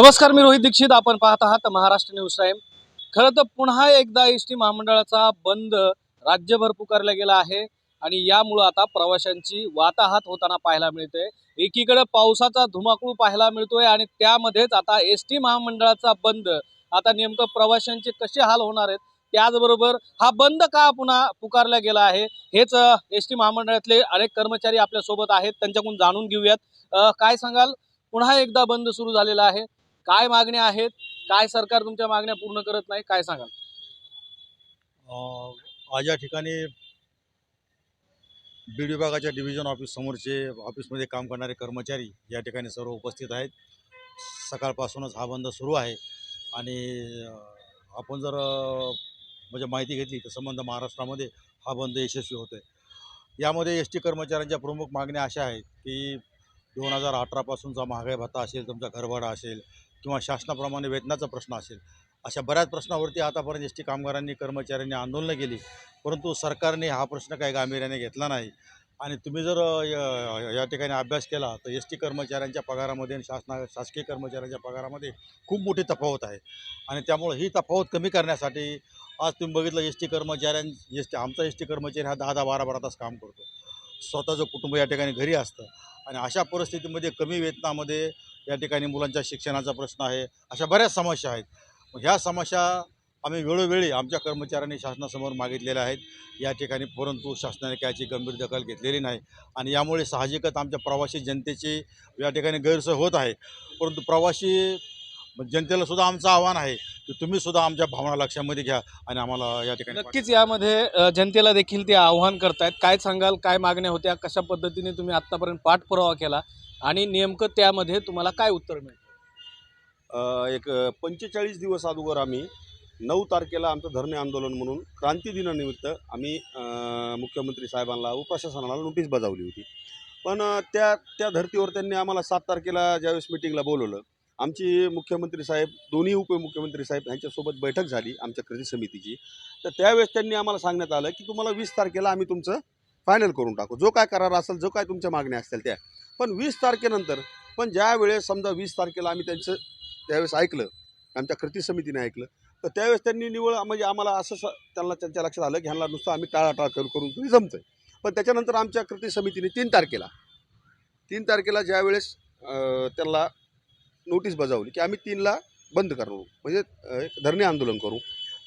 नमस्कार मी रोहित दीक्षित. आपण पाहत आहात महाराष्ट्र न्यूज टाईम खरं तर पुन्हा एकदा एस टी महामंडळाचा बंद राज्यभर पुकारला गेला आहे आणि यामुळं आता प्रवाशांची वाताहात होताना पाहायला मिळते. एकीकडे पावसाचा धुमाकूळ पाहायला मिळतोय आणि त्यामध्येच आता एस टी महामंडळाचा बंद. आता नेमकं प्रवाशांचे कसे हाल होणार आहेत? त्याचबरोबर हा बंद का पुन्हा पुकारला गेला आहे? हेच एस टी महामंडळातले अनेक कर्मचारी आपल्यासोबत आहेत. त्यांच्याकडून जाणून घेऊयात. काय सांगाल? पुन्हा एकदा बंद सुरू झालेला आहे. काय मागण्या आहेत? काय सरकार तुमच्या मागण्या पूर्ण करत नाही? काय सांगाल? आज या ठिकाणी बीड विभागाच्या डिव्हिजन ऑफिस समोरचे ऑफिसमध्ये काम करणारे कर्मचारी या ठिकाणी सर्व उपस्थित आहेत. सकाळपासूनच हा बंद सुरू आहे. आणि आपण जर म्हणजे माहिती घेतली तर संबंध महाराष्ट्रामध्ये हा बंद यशस्वी होतो आहे यामध्ये एस टी कर्मचाऱ्यांच्या प्रमुख मागण्या अशा आहेत की दोन हजार अठरापासूनचा महागाई भत्ता असेल तुमचा घरभाडा असेल किंवा शासनाप्रमाणे वेतनाचा प्रश्न असेल अशा बऱ्याच प्रश्नावरती आतापर्यंत एस टी कामगारांनी कर्मचाऱ्यांनी आंदोलनं केली. परंतु सरकारने हा प्रश्न काही गांभीर्याने घेतला नाही. आणि तुम्ही जर या ठिकाणी अभ्यास केला तर एस टी कर्मचाऱ्यांच्या पगारामध्ये आणि शासना शासकीय कर्मचाऱ्यांच्या पगारामध्ये खूप मोठी तफावत आहे. आणि त्यामुळं ही तफावत कमी करण्यासाठी आज तुम्ही बघितलं एस टी कर्मचाऱ्यां एस टी आमचा एस टी कर्मचारी हा दहा दहा बारा बारा तास काम करतो. स्वतःचं कुटुंब या ठिकाणी घरी असतं. आणि अशा परिस्थितीमध्ये कमी वेतनामध्ये या ठिकाणी मुलांच्या शिक्षणाचा प्रश्न आहे अशा बऱ्याच समस्या आहेत. मग ह्या समस्या आम्ही वेळोवेळी आमच्या कर्मचाऱ्यांनी शासनासमोर मागितलेल्या आहेत. या ठिकाणी परंतु शासनाने त्याची गंभीर दखल घेतलेली नाही आणि यामुळे साहजिकच आमच्या प्रवासी जनतेची या ठिकाणी गैरसोय होत आहे. परंतु प्रवासी जनतेला सुद्धा आमचं आव्हान आहे तुम्ही सुद्धा आमच्या भावना लक्षामध्ये घ्या आणि आम्हाला या ठिकाणी नक्कीच यामध्ये जनतेला देखील ते आव्हान करतायत. काय सांगाल काय मागण्या होत्या कशा पद्धतीने तुम्ही आतापर्यंत पाठपुरावा केला आणि नेमकं त्यामध्ये तुम्हाला काय उत्तर मिळतं? अ, एक पंचेचाळीस दिवस अगोदर आम्ही नऊ तारखेला आमचं धरणे आंदोलन म्हणून क्रांती दिनानिमित्त आम्ही मुख्यमंत्री साहेबांना व प्रशासनाला नोटीस बजावली होती. पण त्या त्या धर्तीवर त्यांनी आम्हाला सात तारखेला ज्यावेळेस मिटिंगला बोलवलं आमची मुख्यमंत्री साहेब दोन्ही उपमुख्यमंत्री साहेब यांच्यासोबत बैठक झाली आमच्या कृती समितीची. तर त्यावेळेस त्यांनी आम्हाला सांगण्यात आलं की तुम्हाला वीस तारखेला आम्ही तुमचं फायनल करून टाकू. जो काय करार असेल जो काय तुमच्या मागण्या असतील त्या. पण वीस तारखेनंतर पण ज्या वेळेस समजा वीस तारखेला आम्ही त्यांचं त्यावेळेस ऐकलं आमच्या कृती समितीने ऐकलं तर त्यावेळेस त्यांनी निवळ म्हणजे आम्हाला असं स- त्यांना त्यांच्या लक्षात आलं की ह्यांना नुसतं आम्ही टाळाटाळ करू करून तरी जमतं आहे पण त्याच्यानंतर आमच्या कृती समितीने तीन तारखेला तीन तारखेला ज्यावेळेस त्यांना नोटीस बजावली की आम्ही तीनला बंद करू म्हणजे एक धरणे आंदोलन करू.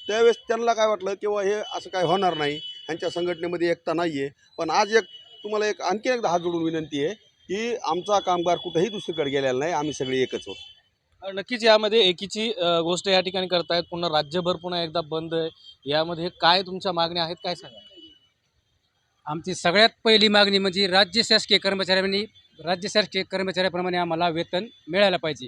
त्यावेळेस त्यांना काय वाटलं किंवा हे असं काय होणार नाही. ह्यांच्या संघटनेमध्ये एकता नाही आहे पण आज एक तुम्हाला एक आणखी एकदा हात जोडून विनंती आहे की आमचा कामगार कुठेही दुसरीकडे गेलेला नाही. आम्ही सगळे एकच आहोत. अ, नक्कीच यामध्ये एकीची गोष्ट या ठिकाणी करतायत. पुन्हा राज्यभर पुन्हा एकदा बंद आहे. यामध्ये काय तुमच्या मागण्या आहेत काय सांगा आमची सगळ्यात पहिली मागणी म्हणजे राज्य शासकीय कर्मचाऱ्यांनी राज्य शासकीय कर्मचाऱ्याप्रमाणे आम्हाला वेतन मिळायला पाहिजे.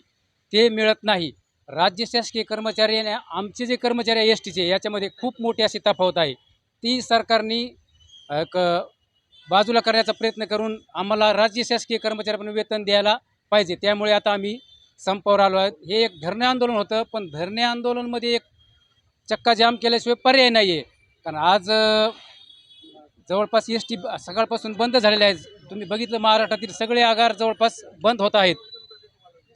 ते मिळत नाही. राज्य शासकीय कर्मचारी आणि आमचे जे कर्मचारी आहे एस टीचे याच्यामध्ये खूप मोठी अशी तफावत आहे. ती सरकारने क बाजूला करण्याचा प्रयत्न करून आम्हाला राज्य शासकीय कर्मचाऱ्याप्रमाणे वेतन द्यायला पाहिजे. त्यामुळे आता आम्ही संपावर आलो आहे हे एक धरणे आंदोलन होतं पण धरणे आंदोलनमध्ये एक चक्का जाम केल्याशिवाय पर्याय नाही आहे कारण आज जवळपास एस टी सकाळपासून बंद झालेले आहेत. तुम्ही बघितलं महाराष्ट्रातील सगळे आगार जवळपास बंद होत आहेत.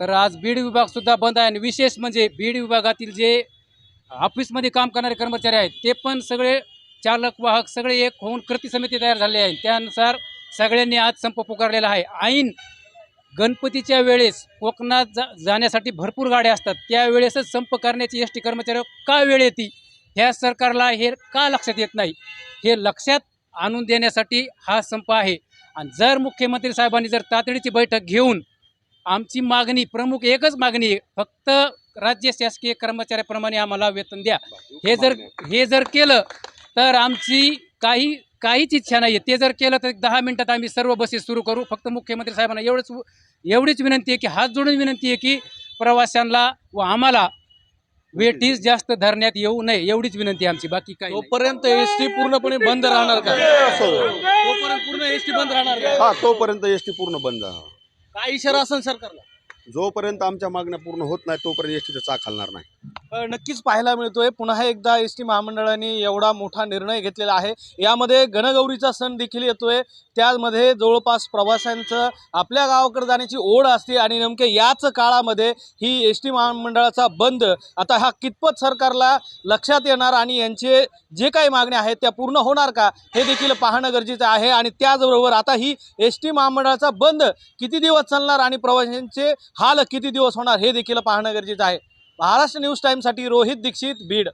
तर आज बीड विभागसुद्धा बंद आहे आणि विशेष म्हणजे बीड विभागातील जे ऑफिसमध्ये काम करणारे कर्मचारी आहेत ते पण सगळे चालक वाहक सगळे एक होऊन कृती समिती तयार झाले आहे. त्यानुसार सगळ्यांनी आज संप पुकारलेला आहे. ऐन गणपतीच्या वेळेस कोकणात जा जाण्यासाठी भरपूर गाड्या असतात. त्यावेळेसच संप करण्याची एस टी कर्मचारी का वेळ येते? ह्या सरकारला हे का लक्षात येत नाही? हे लक्षात आणून देण्यासाठी हा संप आहे. आणि जर मुख्यमंत्री साहेबांनी जर तातडीची बैठक घेऊन आमची मागणी प्रमुख एकच मागणी फक्त राज्य शासकीय कर्मचाऱ्याप्रमाणे आम्हाला वेतन द्या. हे जर हे जर केलं तर आमची काही काहीच इच्छा नाही आहे ते जर केलं तर दहा मिनटात आम्ही सर्व बसेस सुरू करू. फक्त मुख्यमंत्री साहेबांना एवढंच एवढीच विनंती आहे की हात जोडून विनंती आहे की प्रवाशांना व आम्हाला वेटीस जास्त धरण्यात येऊ नये एवढीच विनंती आमची बाकी नाही. तोपर्यंत एस टी पूर्णपणे बंद राहणार का असो. तोपर्यंत पूर्ण एस टी बंद राहणार का हा तोपर्यंत एस टी पूर्ण बंद. काय इशारा असेल सरकारला जोपर्यंत आमच्या मागण्या पूर्ण होत नाही तोपर्यंत एस टीचं चाक हलणार नाही नक्कीच पाहायला मिळतोय. पुन्हा एकदा एस टी महामंडळाने एवढा मोठा निर्णय घेतलेला आहे. यामध्ये गणगौरीचा सण देखील येतोय. त्यामध्ये जवळपास प्रवाशांचं आपल्या गावाकडे जाण्याची ओढ असते आणि नेमके याच काळामध्ये ही एस टी महामंडळाचा बंद आता हा कितपत सरकारला लक्षात येणार आणि यांचे जे काही मागण्या आहेत त्या पूर्ण होणार का हे देखील पाहणं गरजेचं आहे. आणि त्याचबरोबर आता ही एस टी महामंडळाचा बंद किती दिवस चालणार आणि प्रवाशांचे हाल किती दिवस होणार हे देखील पाहणं गरजेचं आहे. महाराष्ट्र न्यूज टाईमसाठी रोहित दीक्षित बीड.